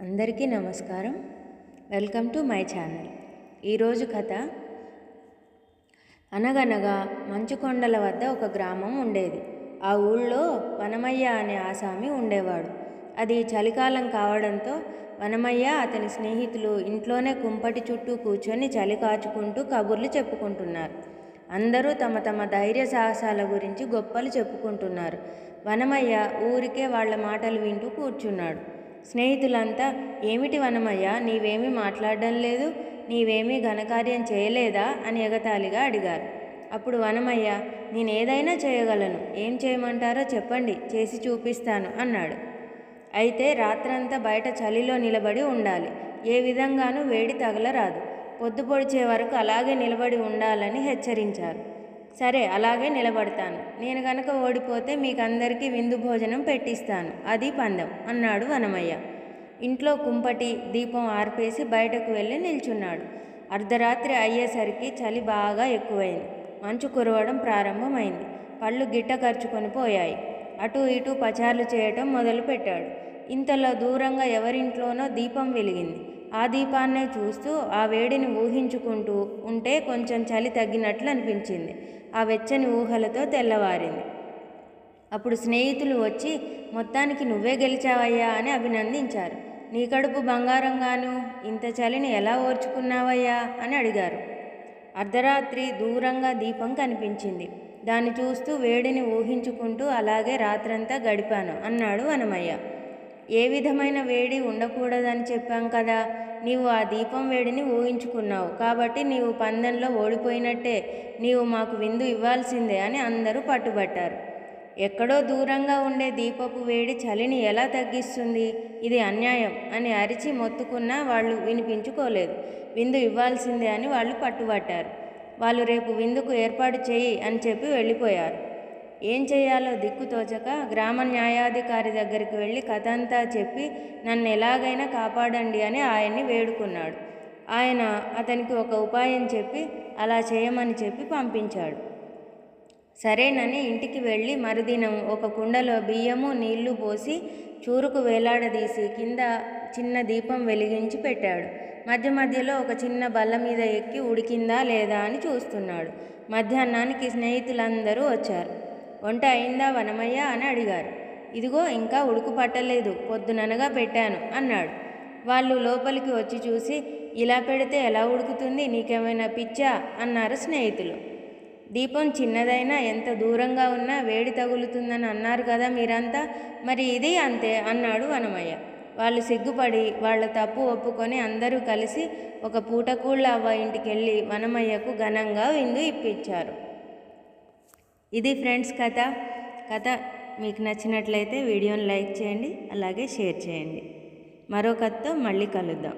అందరికీ నమస్కారం. Welcome to my channel. ఈరోజు కథ అనగనగా మంచుకొండల వద్ద ఒక గ్రామం ఉండేది. ఆ ఊళ్ళో వనమయ్య అనే ఆసామి ఉండేవాడు. అది చలికాలం కావడంతో వనమయ్య అతని స్నేహితులు ఇంట్లోనే కుంపటి చుట్టూ కూర్చొని చలి కాచుకుంటూ కబుర్లు చెప్పుకుంటున్నారు. అందరూ తమ తమ ధైర్య సాహసాల గురించి గొప్పలు చెప్పుకుంటున్నారు. వనమయ్య ఊరికే వాళ్ళ మాటలు వింటూ కూర్చున్నాడు. స్నేహితులంతా ఏమిటి వనమయ్య నీవేమీ మాట్లాడడం లేదు నీవేమీ ఘనకార్యం చేయలేదా? అని ఎగతాళిగా అడిగారు. అప్పుడు వనమయ్య నేను ఏదైనా చేయగలను ఏం చేయమంటారో చెప్పండి చేసి చూపిస్తాను అన్నాడు. అయితే రాత్రంతా బయట చలిలో నిలబడి ఉండాలి ఏ విధంగానూ వేడి తగలరాదు పొద్దు పొడిచే వరకు అలాగే నిలబడి ఉండాలని హెచ్చరించారు. సరే అలాగే నిలబడతాను. నేను గనక ఓడిపోతే మీకందరికీ విందు భోజనం పెట్టిస్తాను. అది పందెం అన్నాడు వనమయ్య. ఇంట్లో కుంపటి దీపం ఆర్పేసి బయటకు వెళ్ళి నిల్చున్నాడు. అర్ధరాత్రి అయ్యేసరికి చలి బాగా ఎక్కువైంది. మంచు కురవడం ప్రారంభమైంది. పళ్ళు గిట్ట ఖర్చుకొని పోయాయి. అటు ఇటు పచార్లు చేయటం మొదలుపెట్టాడు. ఇంతలో దూరంగా ఎవరింట్లోనో దీపం వెలిగింది. ఆ దీపాన్నే చూస్తూ ఆ వేడిని ఊహించుకుంటూ ఉంటే కొంచెం చలి తగ్గినట్లు అనిపించింది. ఆ వెచ్చని ఊహలతో తెల్లవారింది. అప్పుడు స్నేహితులు వచ్చి మొత్తానికి నువ్వే గెలిచావయ్యా అని అభినందించారు. నీ కడుపు బంగారంగాను ఇంత చలిని ఎలా ఓర్చుకున్నావయ్యా అని అడిగారు. అర్ధరాత్రి దూరంగా దీపం కనిపించింది. దాన్ని చూస్తూ వేడిని ఊహించుకుంటూ అలాగే రాత్రంతా గడిపాను అన్నాడు వనమయ్య. ఏ విధమైన వేడి ఉండకూడదని చెప్పాం కదా. నీవు ఆ దీపం వేడిని ఊహించుకున్నావు. కాబట్టి నీవు పందెంలో ఓడిపోయినట్టే నీవు మాకు విందు ఇవ్వాల్సిందే అని అందరూ పట్టుబట్టారు. ఎక్కడో దూరంగా ఉండే దీపపు వేడి చలిని ఎలా తగ్గిస్తుంది? ఇది అన్యాయం అని అరిచి మొత్తుకున్నా వాళ్ళు వినిపించుకోలేదు. విందు ఇవ్వాల్సిందే అని వాళ్ళు పట్టుబట్టారు. వాళ్ళు రేపు విందుకు ఏర్పాటు చేయి అని చెప్పి వెళ్ళిపోయారు. ఏం చేయాలో దిక్కు తోచక గ్రామ న్యాయాధికారి దగ్గరికి వెళ్ళి కథ అంతా చెప్పి నన్ను ఎలాగైనా కాపాడండి అని ఆయన్ని వేడుకున్నాడు. ఆయన అతనికి ఒక ఉపాయం చెప్పి అలా చేయమని చెప్పి పంపించాడు. సరేనని ఇంటికి వెళ్ళి మరుదినం ఒక కుండలో బియ్యము నీళ్ళు పోసి చూరుకు వేలాడదీసి కింద చిన్న దీపం వెలిగించి పెట్టాడు. మధ్య మధ్యలో ఒక చిన్న బల్ల మీద ఎక్కి ఉడికిందా లేదా అని చూస్తున్నాడు. మధ్యాహ్నానికి స్నేహితులందరూ వచ్చారు. వంట అయిందా వనమయ్య అని అడిగారు. ఇదిగో ఇంకా ఉడుకు పట్టలేదు పొద్దుననగా పెట్టాను అన్నాడు. వాళ్ళు లోపలికి వచ్చి చూసి ఇలా పెడితే ఎలా ఉడుకుతుంది నీకేమైనా పిచ్చా అన్నారు స్నేహితులు. దీపం చిన్నదైనా ఎంత దూరంగా ఉన్నా వేడి తగులుతుందని అన్నారు కదా మీరంతా మరి ఇది అంతే అన్నాడు వనమయ్య. వాళ్ళు సిగ్గుపడి వాళ్ళ తప్పు ఒప్పుకొని అందరూ కలిసి ఒక పూటకూళ్ళ అవ్వ ఇంటికి వెళ్ళి వనమయ్యకు ఘనంగా విందు ఇప్పించారు. ఇది ఫ్రెండ్స్ కథ. కథ మీకు నచ్చినట్లయితే వీడియోని లైక్ చేయండి అలాగే షేర్ చేయండి. మరో కథతో మళ్ళీ కలుద్దాం.